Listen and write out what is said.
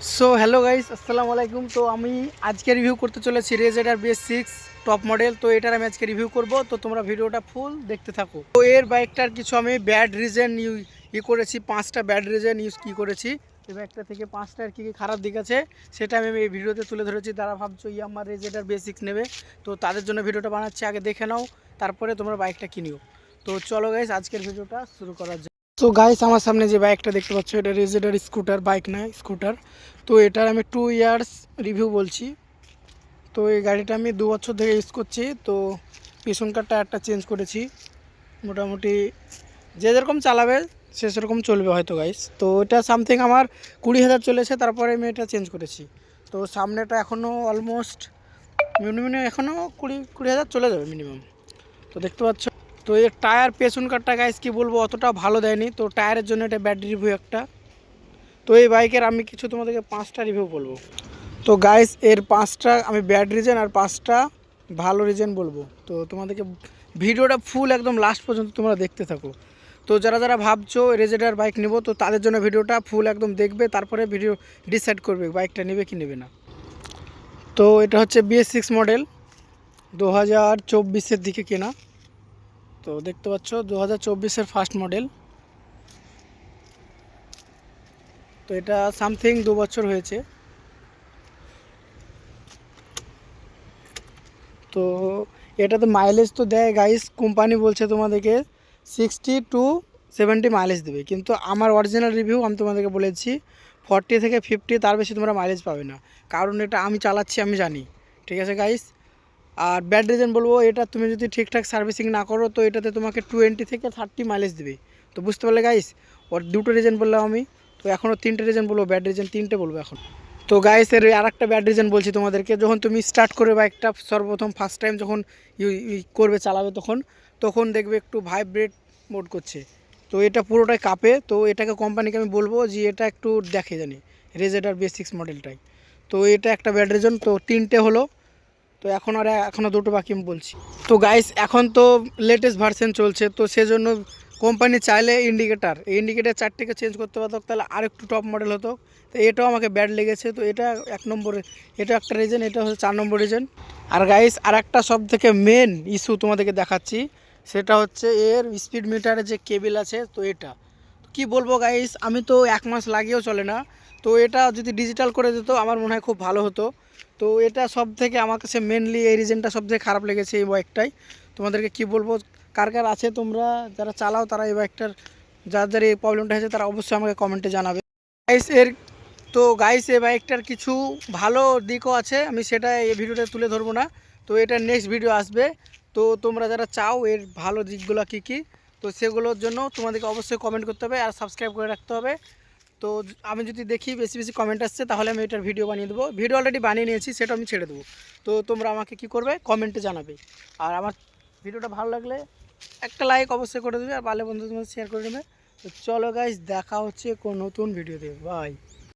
So hello guys আসসালামু আলাইকুম। তো আমি আজকে রিভিউ করতে চলেছি রেজেডার বিএস সিক্স টপ মডেল তো এটার আমি আজকে রিভিউ করব। তো তোমরা ভিডিওটা ফুল দেখতে থাকো। তো এর বাইকটার কিছু আমি ব্যাড রিজন ই করেছি, পাঁচটা ব্যাড রিজন ইউজ কী করেছি। এই বাইকটা থেকে পাঁচটার কী কী খারাপ দিক আছে, সেটা আমি এই ভিডিওতে তুলে ধরেছি। তারা ভাবছ ই আমার রেজেডার বিএস সিক্স নেবে? তো তাদের জন্য ভিডিওটা বানাচ্ছি, আগে দেখে নাও, তারপরে তোমরা বাইকটা কিনিও। তো চলো গাইস আজকের ভিডিওটা শুরু করা তো গাইস আমার সামনে যে বাইকটা দেখতে পাচ্ছ, এটা রেজেডার স্কুটার বাইক না স্কুটার তো এটার আমি টু ইয়ার্স রিভিউ বলছি। তো এই গাড়িটা আমি দু বছর ধরে ইউজ করছি। তো পিছনকার টায়ারটা চেঞ্জ করেছি। মোটামুটি যে যেরকম চালাবে, সে সেরকম চলবে হয়তো গাইস তো এটা সামথিং আমার কুড়ি হাজার চলেছে, তারপরে আমি এটা চেঞ্জ করেছি। তো সামনেটা এখনও অলমোস্ট মিনিমাম এখনও কুড়ি কুড়ি হাজার চলে যাবে মিনিমাম তো দেখতে পাচ্ছ। তো এর টায়ার পেছনকারটা গাইস কি বলব অতটা ভালো দেয়নি। তো টায়ারের জন্য এটা ব্যাড রিভিউ একটা। তো এই বাইকের আমি কিছু তোমাদেরকে পাঁচটা রিভিউ বলব। তো গাইস এর পাঁচটা আমি ব্যাড রিজন আর পাঁচটা ভালো রিজন বলব। তো তোমাদেরকে ভিডিওটা ফুল একদম লাস্ট পর্যন্ত তোমরা দেখতে থাকো। তো যারা যারা ভাবছ রেজেডার বাইক নেব, তো তাদের জন্য ভিডিওটা ফুল একদম দেখবে, তারপরে ভিডিও ডিসাইড করবে বাইকটা নেবে কি নেবে না। তো এটা হচ্ছে বিএস সিক্স মডেল দু হাজার চব্বিশের দিকে কেনা। তো দেখতে পাচ্ছ দু হাজার চব্বিশের ফার্স্ট মডেল তো এটা সামথিং দু বছর হয়েছে। তো এটা তো মাইলেজ তো দেয় গাইস কোম্পানি বলছে তোমাদেরকে সিক্সটি টু সেভেন্টি মাইলেজ দেবে। কিন্তু আমার অরিজিনাল রিভিউ আমি তোমাদেরকে বলেছি ফর্টি থেকে ফিফটি তার বেশি তোমরা মাইলেজ পাবে না। কারণ এটা আমি চালাচ্ছি, আমি জানি। ঠিক আছে গাইস আর ব্যাড রিজন বলব, এটা তুমি যদি ঠিকঠাক সার্ভিসিং না করো, তো এটাতে তোমাকে টোয়েন্টি থেকে থার্টি মাইলেজ দেবে। তো বুঝতে পারলে গাইস ওর দুটো রিজন বললাম আমি। তো এখনও তিনটে রিজন বলব ব্যাড রিজন তিনটে বলব এখন। তো গাইস এর আর একটা ব্যাড রিজন বলছি তোমাদেরকে। যখন তুমি স্টার্ট করবে বাইকটা সর্বপ্রথম ফার্স্ট টাইম যখন করবে, চালাবে তখন তখন দেখবে একটু ভাইব্রেট মোড করছে। তো এটা পুরোটাই কাঁপে। তো এটাকে কোম্পানিকে আমি বলব যে, এটা একটু দেখে জানি। রেজেডার বেসিক্স মডেলটাই তো এটা একটা ব্যাড রিজন তো তিনটে হলো তো এখন আর এখনও দুটো বাকি আমি বলছি। তো গাইস এখন তো লেটেস্ট ভার্সন চলছে, তো সেজন্য কোম্পানি চাইলে ইন্ডিকেটার এই ইন্ডিকেটার চারটেকে চেঞ্জ করতে পারতো, তাহলে আর একটু টপ মডেল হতো। তো এটাও আমাকে ব্যাড লেগেছে, তো এটা এক নম্বরে, এটা একটা রিজন এটা হচ্ছে চার নম্বর রিজন আর গাইস আর একটা সব থেকে মেন ইস্যু তোমাদেরকে দেখাচ্ছি, সেটা হচ্ছে এর স্পিড মিটারে যে কেবিল আছে, তো এটা। কি বলব গাইস আমি তো এক মাস লাগিয়েও চলে না। তো এটা যদি ডিজিটাল করে দিত, আমার মনে হয় খুব ভালো হতো। তো এটা সব থেকে আমার কাছে মেনলি এই রিজনটা সব থেকে খারাপ লেগেছে এই বাইকটাই তোমাদেরকে কি বলব? কার কার আছে তোমরা? যারা চালাও তারা এই বাইকটার যাদের এই প্রবলেমটা হয়েছে তারা অবশ্যই আমাকে কমেন্টে জানাবে। গাইস এর, তো গাইস এই বাইকটার কিছু ভালো দিকও আছে। আমি সেটা এই ভিডিওতে তুলে ধরবো না। তো এটা নেক্সট ভিডিও আসবে। তো তোমরা যারা চাও, এর ভালো দিকগুলো কী কী? তো সেগুলোর জন্য তোমাদেরকে অবশ্যই কমেন্ট করতে হবে আর সাবস্ক্রাইব করে রাখতে হবে। তো আমি যদি দেখি বেশি বেশি কমেন্ট আসছে, তাহলে আমি এটার ভিডিও বানিয়ে দেবো। ভিডিও অলরেডি বানিয়ে নিয়েছি, সেটা আমি ছেড়ে দেবো। তো তোমরা আমাকে কি করবে? কমেন্টে জানাবে। আর আমার ভিডিওটা ভালো লাগলে একটা লাইক অবশ্যই করে দেবে, আর ভালো বন্ধুদের মধ্যে শেয়ার করে দেবে। তো চলো গাইজ দেখা হচ্ছে কোন নতুন ভিডিওতে বাই